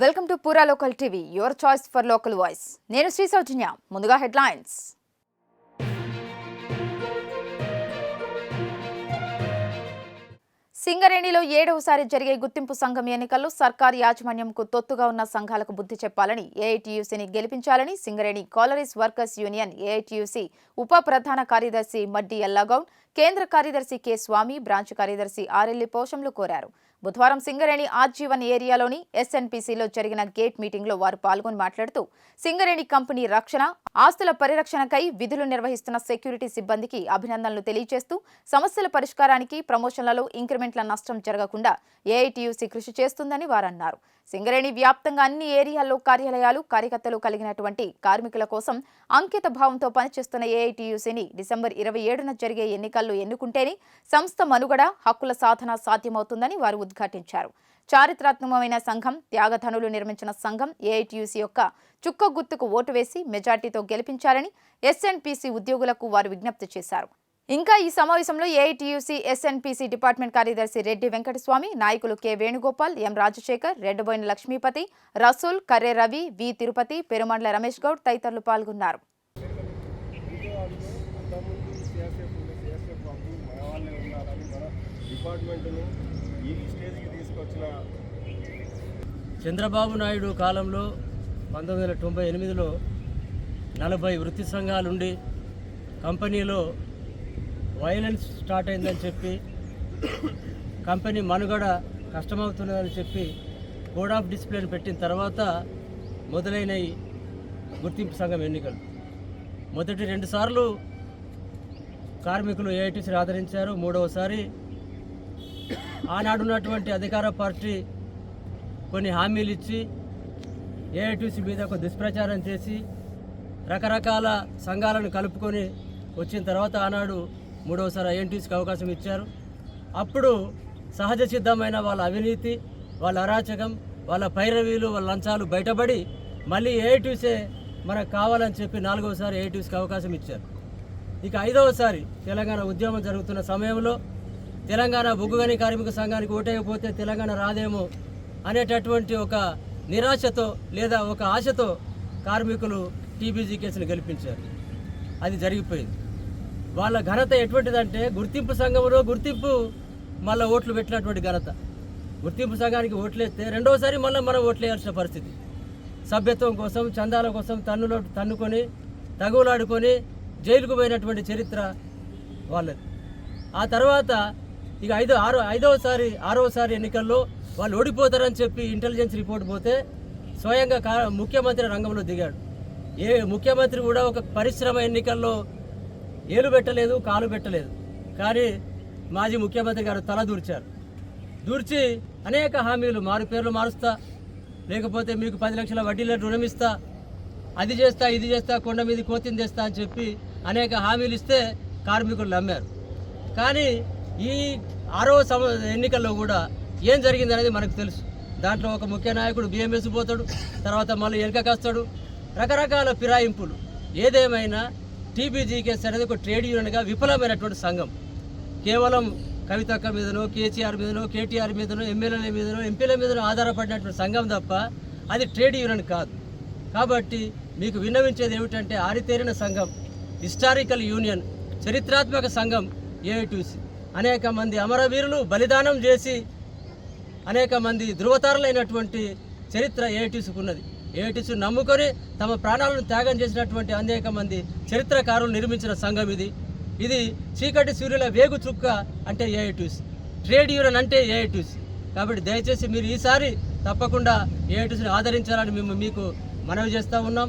Welcome to Pura local TV your choice for local voice. నేను శ్రీ సౌజన్య ముందుగా headlines. సింగరేణిలో ఏడవసారి జరిగే గుర్తింపు సంఘం ఎన్నికల్లో సర్కార్ యాజమాన్యంకు తొత్తుగా ఉన్న సంఘాలకు బుద్ధి చెప్పాలని ఏఐటీయూసీని గెలిపించాలని Singareni collieries workers union AITUC ఉప ప్రధాన కార్యదర్శి మడ్డి ఎల్లాగౌడ్ కేంద్ర కార్యదర్శి కె స్వామి బ్రాంచ్ కార్యదర్శి ఆర్ఎల్లి పోషంలు కోరారు. బుధవారం సింగరేణి ఆజీవన్ ఏరియాలోని ఎస్ఎన్పిసిలో జరిగిన గేట్ మీటింగ్లో వారు పాల్గొని మాట్లాడుతూ సింగరేణి కంపెనీ రక్షణ ఆస్తుల పరిరక్షణకై విధులు నిర్వహిస్తున్న సెక్యూరిటీ సిబ్బందికి అభినందనలు తెలియజేస్తూ సమస్యల పరిష్కారానికి ప్రమోషన్లలో ఇంక్రిమెంట్ల నష్టం జరగకుండా ఏఐటీయూసీ కృషి చేస్తుందని వారన్నారు. సింగరేణి వ్యాప్తంగా అన్ని ఏరియాల్లో కార్యాలయాలు కార్యకర్తలు కలిగినటువంటి కార్మికుల కోసం అంకిత భావంతో పనిచేస్తున్న ఏఐటీయూసీని డిసెంబర్ ఇరవై ఏడున జరిగే ఎన్నికల్లో ఎన్నుకుంటేనే సంస్థ మనుగడ హక్కుల సాధన సాధ్యమవుతుందని వారు ఉద్ఘాటించారు. చారిత్రాత్మకమైన సంఘం త్యాగధనులు నిర్మించిన సంఘం ఏఐటీయూసీ యొక్క చుక్క గుర్తుకు ఓటు వేసి మెజార్టీతో గెలిపించాలని ఎస్ఎన్పిసి ఉద్యోగులకు వారు విజ్ఞప్తి చేశారు. ఇంకా ఈ సమావేశంలో ఏఐటీయూసీ ఎస్ఎన్పిసి డిపార్ట్మెంట్ కార్యదర్శి రెడ్డి వెంకటస్వామి నాయకులు K Venugopal M Rajashekar Reddaboina Lakshmipathi Rasool Karre Ravi V Tirupati Perumandla Ramesh Goud తదితరులు పాల్గొన్నారు. అంతకుముందు చంద్రబాబు నాయుడు కాలంలో పంతొమ్మిది వందల తొంభై ఎనిమిదిలో నలభై వృత్తి సంఘాలుండి కంపెనీలో వైలెన్స్ స్టార్ట్ అయిందని చెప్పి కంపెనీ మనుగడ కష్టమవుతున్నదని చెప్పి కోడ్ ఆఫ్ డిసిప్లిన్ పెట్టిన తర్వాత మొదలైన గుర్తింపు సంఘం ఎన్నికలు. మొదటి రెండు సార్లు కార్మికులు ఏఐటీసీని ఆదరించారు. మూడవసారి ఆనాడున్నటువంటి అధికార పార్టీ కొన్ని హామీలు ఇచ్చి ఏఐటీసీ మీద ఒక దుష్ప్రచారం చేసి రకరకాల సంఘాలను కలుపుకొని వచ్చిన తర్వాత ఆనాడు మూడవసారి ఐఎన్టీసీకి అవకాశం ఇచ్చారు. అప్పుడు సహజ సిద్ధమైన వాళ్ళ అవినీతి వాళ్ళ అరాచకం వాళ్ళ పైరవీలు వాళ్ళ లంచాలు బయటపడి మళ్ళీ ఏఐటీసే మనకు కావాలని చెప్పి నాలుగవసారి ఏఐటీసీకి అవకాశం ఇచ్చారు. ఇక ఐదవసారి తెలంగాణ ఉద్యమం జరుగుతున్న సమయంలో తెలంగాణ బొగ్గుగని కార్మిక సంఘానికి ఓటేయకపోతే తెలంగాణ రాదేమో అనేటటువంటి ఒక నిరాశతో లేదా ఒక ఆశతో కార్మికులు టీబీజీ కేసును గెలిపించారు. అది జరిగిపోయింది. వాళ్ళ ఘనత ఎటువంటిదంటే గుర్తింపు సంఘంలో గుర్తింపు మళ్ళీ ఓట్లు పెట్టినటువంటి ఘనత. గుర్తింపు సంఘానికి ఓట్లేస్తే రెండవసారి మళ్ళీ మనం ఓట్లేయాల్సిన పరిస్థితి. సభ్యత్వం కోసం చందాల కోసం తన్నులో తన్నుకొని తగులాడుకొని జైలుకు పోయినటువంటి చరిత్ర వాళ్ళది. ఆ తర్వాత ఇక ఐదో ఆరో ఐదవసారి ఆరవసారి ఎన్నికల్లో వాళ్ళు ఓడిపోతారని చెప్పి ఇంటెలిజెన్స్ రిపోర్ట్ పోతే స్వయంగా కా ముఖ్యమంత్రి రంగంలో దిగాడు. ఏ ముఖ్యమంత్రి కూడా ఒక పరిశ్రమ ఎన్నికల్లో ఏలు పెట్టలేదు కాలు పెట్టలేదు. కానీ మాజీ ముఖ్యమంత్రి గారు తల దూర్చారు. దూర్చి అనేక హామీలు మారు పేర్లు మారుస్తా లేకపోతే మీకు పది లక్షల వడ్డీలో రుణం ఇస్తా అది చేస్తా ఇది చేస్తా కొండ మీద కోతిని తెస్తా అని చెప్పి అనేక హామీలు ఇస్తే కార్మికులు నమ్మారు. కానీ ఈ ఆరో సమ ఎన్నికల్లో కూడా ఏం జరిగిందనేది మనకు తెలుసు. దాంట్లో ఒక ముఖ్య నాయకుడు బిఎంఎస్ పోతాడు తర్వాత మళ్ళీ వెనకకొస్తాడు రకరకాల ఫిరాయింపులు. ఏదేమైనా టీబీజీకేఎస్ అనేది ఒక ట్రేడ్ యూనియన్గా విఫలమైనటువంటి సంఘం. కేవలం కవితక్క మీదనో కేసీఆర్ మీదనో కేటీఆర్ మీదనో ఎమ్మెల్యేల మీదనో ఎంపీల మీదనో ఆధారపడినటువంటి సంఘం తప్ప అది ట్రేడ్ యూనియన్ కాదు. కాబట్టి మీకు విన్నవించేది ఏమిటంటే ఆరితేరిన సంఘం హిస్టారికల్ యూనియన్ చరిత్రాత్మక సంఘం ఏఐటీసీ అనేక మంది అమరవీరులు బలిదానం చేసి అనేక మంది ధృవతారులైనటువంటి చరిత్ర ఏటీసుకున్నది. ఉన్నది నమ్ముకొని తమ ప్రాణాలను త్యాగం చేసినటువంటి అనేక మంది చరిత్రకారులు నిర్మించిన సంఘం ఇది. ఇది చీకటి సూర్యుల వేగు చుక్క అంటే ఏఐటీసీ ట్రేడ్ యూనియన్ అంటే ఏఐటీసీ కాబట్టి దయచేసి మీరు ఈసారి తప్పకుండా ఏఐటీసీని ఆదరించాలని మేము మీకు మనవి చేస్తూ ఉన్నాం.